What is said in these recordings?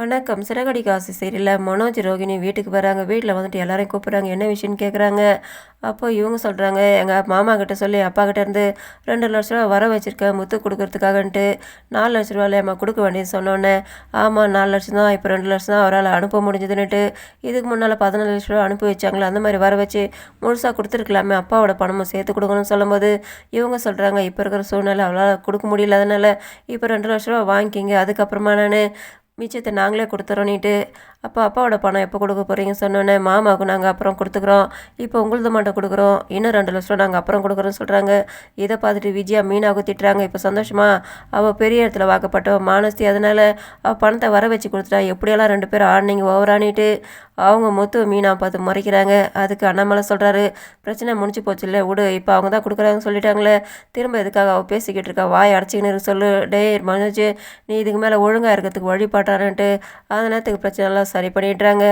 வணக்கம். சிறகடி காசு சரியில்ல மனோஜ் ரோகிணி வீட்டுக்கு வராங்க. வீட்டில் வந்துட்டு எல்லாரையும் கூப்பிட்றாங்க. என்ன விஷயம்னு கேட்குறாங்க அப்போ இவங்க சொல்கிறாங்க எங்கள் மாமா கிட்ட சொல்லி அப்பா கிட்ட இருந்து ரெண்டு லட்ச ரூபா வர வச்சுருக்கேன் முத்து கொடுக்கறதுக்காகன்ட்டு நாலு லட்ச ரூபாயில் அம்மா கொடுக்க வேண்டியது சொன்னோன்னே ஆமாம் நாலு லட்சம் தான். இப்போ ரெண்டு லட்சம் தான் அவரால் அனுப்ப முடிஞ்சதுன்னுட்டு இதுக்கு முன்னால் பதினாலு லட்ச ரூபா அனுப்பி வச்சாங்களே அந்த மாதிரி வர வச்சு முழுசாக கொடுத்துருக்கலாமே. அப்பாவோட பணமும் சேர்த்து கொடுக்கணும்னு சொல்லும்போது இவங்க சொல்கிறாங்க இப்போ இருக்கிற சூழ்நிலை அவளால் கொடுக்க முடியல அதனால் இப்போ ரெண்டு லட்ச ரூபா வாங்கிக்கிங்க. அதுக்கப்புறமா நான் மிச்சத்தை நாங்களே கொடுத்துறோன்னிட்டு அப்போ அப்பாவோட பணம் எப்போ கொடுக்க போகிறீங்க சொன்னோன்னே மாமாவுக்கு நாங்கள் அப்புறம் கொடுத்துக்குறோம். இப்போ உங்களது மட்டும் கொடுக்குறோம். இன்னும் ரெண்டு லட்சம் நாங்கள் அப்புறம் கொடுக்குறோன்னு சொல்கிறாங்க இதை பார்த்துட்டு விஜயா மீனாவுக்கு திட்டுறாங்க. இப்போ சந்தோஷமா அவள் பெரிய இடத்துல வாக்கப்பட்டவ மானஸ்தி. அதனால் அவள் பணத்தை வர வச்சு கொடுத்துட்டா எப்படியெல்லாம் ரெண்டு பேரும் ஆடினீங்க ஓவரானிட்டு அவங்க மொத்தம் மீனா பார்த்து முறைக்கிறாங்க. அதுக்கு அண்ணாமலை சொல்கிறாரு பிரச்சனை முடிஞ்சு போச்சு இல்லை விடு. இப்போ அவங்க தான் கொடுக்குறாங்கன்னு சொல்லிட்டாங்களே. திரும்ப எதுக்காக அவள் பேசிக்கிட்டு இருக்கா? வாய் அடைச்சிக்கின்னு சொல்லு. டே மனோஜ் நீ இதுக்கு மேலே ஒழுங்காக இருக்கிறதுக்கு வழிபாட்டாரன்ட்டு அந்த நேரத்துக்கு பிரச்சனை எல்லாம் சரி பண்ணிடுறாங்க.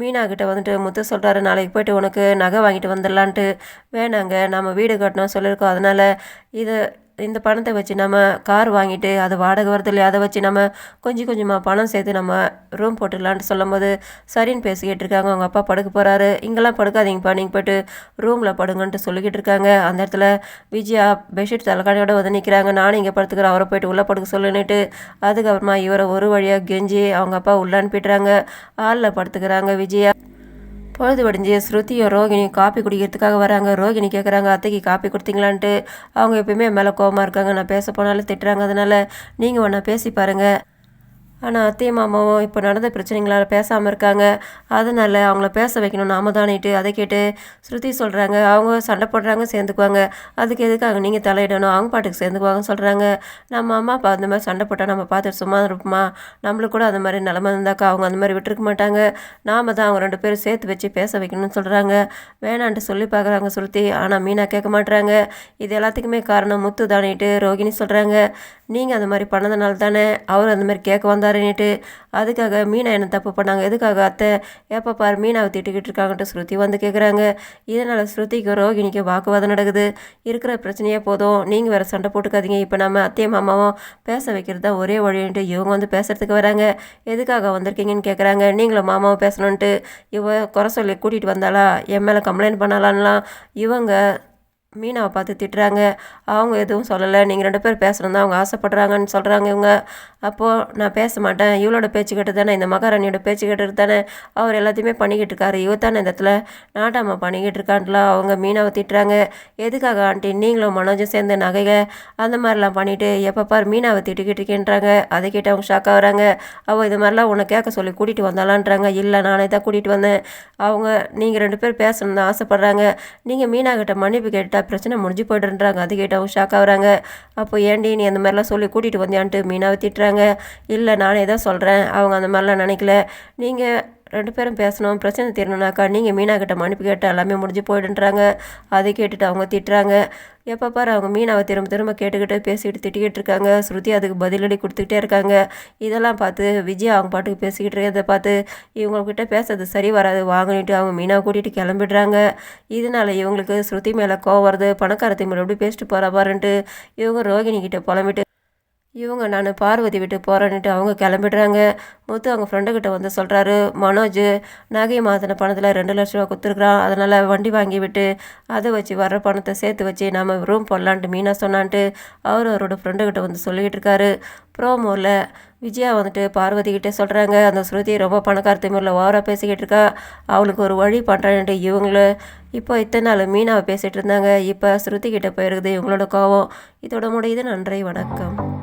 மீனா கிட்ட வந்துட்டு முத்து சொல்கிறாரு நாளைக்கு போயிட்டு உனக்கு நகை வாங்கிட்டு வந்துடலான்ட்டு. வேணாங்க நம்ம வீடு கட்டணும் சொல்லியிருக்கோம். அதனால் இது இந்த பணத்தை வச்சு நம்ம கார் வாங்கிட்டு அது வாடகை வருது இல்லையா அதை வச்சு நம்ம கொஞ்சம் கொஞ்சமாக பணம் சேர்த்து நம்ம ரூம் போட்டுடலான்ட்டு சொல்லும்போது சரின்னு பேசிக்கிட்டு இருக்காங்க. அவங்க அப்பா படுக்க போகிறாரு இங்கெல்லாம் படுக்காதீங்கப்பா. நீங்கள் போய்ட்டு ரூமில் படுங்கன்ட்டு சொல்லிக்கிட்டு இருக்காங்க. அந்த இடத்துல விஜயா பெட்ஷீட் தலைக்காணியோட வந்து நிற்கிறாங்க நானும் இங்கே படுத்துக்கிறேன். அவரை போயிட்டு உள்ளே படுக்க சொல்லுன்னுட்டு அதுக்கப்புறமா இவரை ஒரு வழியாக கெஞ்சி அவங்க அப்பா உள்ளே அனுப்பிடுறாங்க. ஆளில் படுத்துக்கிறாங்க விஜயா. பொழுது வடிஞ்சு ஸ்ருதியும் ரோகிணியும் காப்பி குடிக்கிறதுக்காக வராங்க. ரோகிணி கேட்குறாங்க அத்தைக்கு காப்பி கொடுத்தீங்களான்ட்டு. அவங்க எப்பயுமே மேலே கோவமாக இருக்காங்க. நான் பேச போனாலும் திட்டுறாங்க. அதனால் நீங்கள் ஒன்றா பேசி பாருங்கள் ஆனால் அத்தைய மாமாவும் இப்போ நடந்த பிரச்சனைகளால் பேசாமல் இருக்காங்க. அதனால் அவங்கள பேச வைக்கணும். நாம தானேட்டு. அதை கேட்டு ஸ்ருதி சொல்கிறாங்க அவங்க சண்டை போடுறாங்க சேர்ந்துக்குவாங்க. அதுக்கு எதுக்காக நீங்கள் தலையிடணும்? அவங்க பாட்டுக்கு சேர்ந்துக்குவாங்கன்னு சொல்கிறாங்க நம்ம அம்மா அப்பா அந்த மாதிரி சண்டை போட்டால் நம்ம பார்த்துட்டு சும்மா இருப்போமா? நம்மளுக்கு கூட அந்த மாதிரி நிலமை இருந்தாக்கா அவங்க அந்த மாதிரி விட்டுருக்க மாட்டாங்க. நாம தான் அவங்க ரெண்டு பேரும் சேர்த்து வச்சு பேச வைக்கணும்னு சொல்கிறாங்க வேணான்ட்டு சொல்லி பார்க்குறாங்க ஸ்ருதி. ஆனால் மீனா கேட்க மாட்டுறாங்க இது எல்லாத்துக்குமே காரணம் முத்து தானேட்டு ரோகிணி சொல்கிறாங்க நீங்கள் அந்த மாதிரி பண்ணதுனால தானே அவர் அந்த மாதிரி கேட்க வந்தாருன்னுட்டு அதுக்காக மீனா என்ன தப்பு பண்ணாங்க? எதுக்காக அத்தை? ஏப்பா பாரு மீனாவை திட்டுக்கிட்டு இருக்காங்கன்ட்டு ஸ்ருதி வந்து கேட்குறாங்க இதனால் ஸ்ருதிக்கு ரோகிணிக்கு வாக்குவாதம் நடக்குது. இருக்கிற பிரச்சனையே போதும். நீங்கள் வேறு சண்டை போட்டுக்காதீங்க. இப்போ நம்ம அத்தையும் மாமாவும் பேச வைக்கிறது தான் ஒரே வழின்ட்டு இவங்க வந்து பேசுகிறதுக்கு வராங்க. எதுக்காக வந்திருக்கீங்கன்னு கேட்குறாங்க நீங்களும் மாமாவும் பேசணுன்ட்டு இவ குறை சொல்லி கூட்டிகிட்டு வந்தாளா? என் மேலே கம்ப்ளைண்ட் பண்ணலான்லாம் இவங்க மீனாவை பார்த்து திட்டுறாங்க. அவங்க எதுவும் சொல்லலை. நீங்கள் ரெண்டு பேர் பேசணும் தான் அவங்க ஆசைப்படுறாங்கன்னு சொல்கிறாங்க இவங்க. அப்போது நான் பேச மாட்டேன். இவளோட பேச்சு கேட்டு தானே? இந்த மகாராணியோட பேச்சு கேட்டு தானே? அவர் எல்லாத்தையுமே பண்ணிக்கிட்டு இருக்காரு. இவ தானே இந்த இடத்துல நாட்டாமல் பண்ணிக்கிட்டு இருக்கான்லாம் அவங்க மீனாவை திட்டுறாங்க. எதுக்காக ஆண்டி? நீங்களும் மனோஜும் சேர்ந்து நகைகள் அந்த மாதிரிலாம் பண்ணிவிட்டு எப்போ பார் மீனாவை திட்டுக்கிட்டு இருக்கேன்றாங்க. அதை கேட்டு அவங்க ஷாக் ஆகுறாங்க. அவள் இது மாதிரிலாம் உன்னை கேட்க சொல்லி கூட்டிகிட்டு வந்தாலான்றாங்க இல்லை நானே தான் கூட்டிகிட்டு வந்தேன். அவங்க நீங்கள் ரெண்டு பேர் பேசணும்னு தான் ஆசைப்பட்றாங்க. நீங்கள் மீனா கிட்ட மன்னிப்பு கேட்டால் பிரச்சனை முடிஞ்சு போய்டுன்றாங்க அது கேட்டவங்க ஷாக் ஆகுறாங்க. அப்போ ஏண்டி நீ அந்த மாதிரிலாம் சொல்லி கூட்டிகிட்டு வந்தியான்ட்டு மீனாவை திட்டுறாங்க. இல்லை நானே தான் சொல்கிறேன் அவங்க அந்த மாதிரிலாம் நினைக்கல. நீங்கள் ரெண்டு பேரும் பேசணும் பிரச்சனை தீரணுனாக்கா நீங்கள் மீனா கிட்ட மன்னிப்பு கேட்டால் எல்லாமே முடிஞ்சு போயிடுன்றாங்க. அதை கேட்டுட்டு அவங்க திட்டுறாங்க. எப்போ பாரு அவங்க மீனாவை திரும்ப திரும்ப கேட்டுக்கிட்டு பேசிக்கிட்டு திட்டிக்கிட்டு இருக்காங்க. ஸ்ருதி அதுக்கு பதிலடி கொடுத்துக்கிட்டே இருக்காங்க. இதெல்லாம் பார்த்து விஜய் அவங்க பாட்டுக்கு பேசிக்கிட்டு இருக்கிறத பார்த்து இவங்கக்கிட்ட பேசுறது சரி வராது. வாங்கிட்டு அவங்க மீனாவை கூட்டிகிட்டு கிளம்பிடுறாங்க. இதனால இவங்களுக்கு ஸ்ருதி மேலே கோவம் வருது. பணக்காரத்தை மேலே எப்படி பேசிட்டு போகிறா பாருன்ட்டு இவங்க ரோகிணி கிட்ட புலம்பிட்டு இவங்க நான் பார்வதி விட்டு போகிறேன்னுட்டு அவங்க கிளம்பிடுறாங்க. முத்து அவங்க ஃப்ரெண்டுக்கிட்ட வந்து சொல்கிறாரு மனோஜ் நகை மாற்றின பணத்தில் ரெண்டு லட்ச ரூபா கொடுத்துருக்குறான். அதனால் வண்டி வாங்கி விட்டு அதை வச்சு வர்ற பணத்தை சேர்த்து வச்சு நம்ம ரூம் போடலான்ட்டு மீனா சொன்னான்ட்டு அவர் அவரோட ஃப்ரெண்டுக்கிட்ட வந்து சொல்லிக்கிட்டு இருக்காரு. ப்ரோமோவில் விஜயா வந்துட்டு பார்வதி கிட்டே சொல்கிறாங்க அந்த ஸ்ருதி ரொம்ப பணக்கார திமிரில் ஓவராக பேசிக்கிட்டு இருக்கா. அவளுக்கு ஒரு வழி பண்ணுறான்ட்டு இவங்கள இப்போ இத்தனை நாள் மீனாவை பேசிகிட்டு இருந்தாங்க. இப்போ ஸ்ருதி கிட்டே போயிருக்குது இவங்களோட கோவம். இதோட முடியுது. நன்றி வணக்கம்.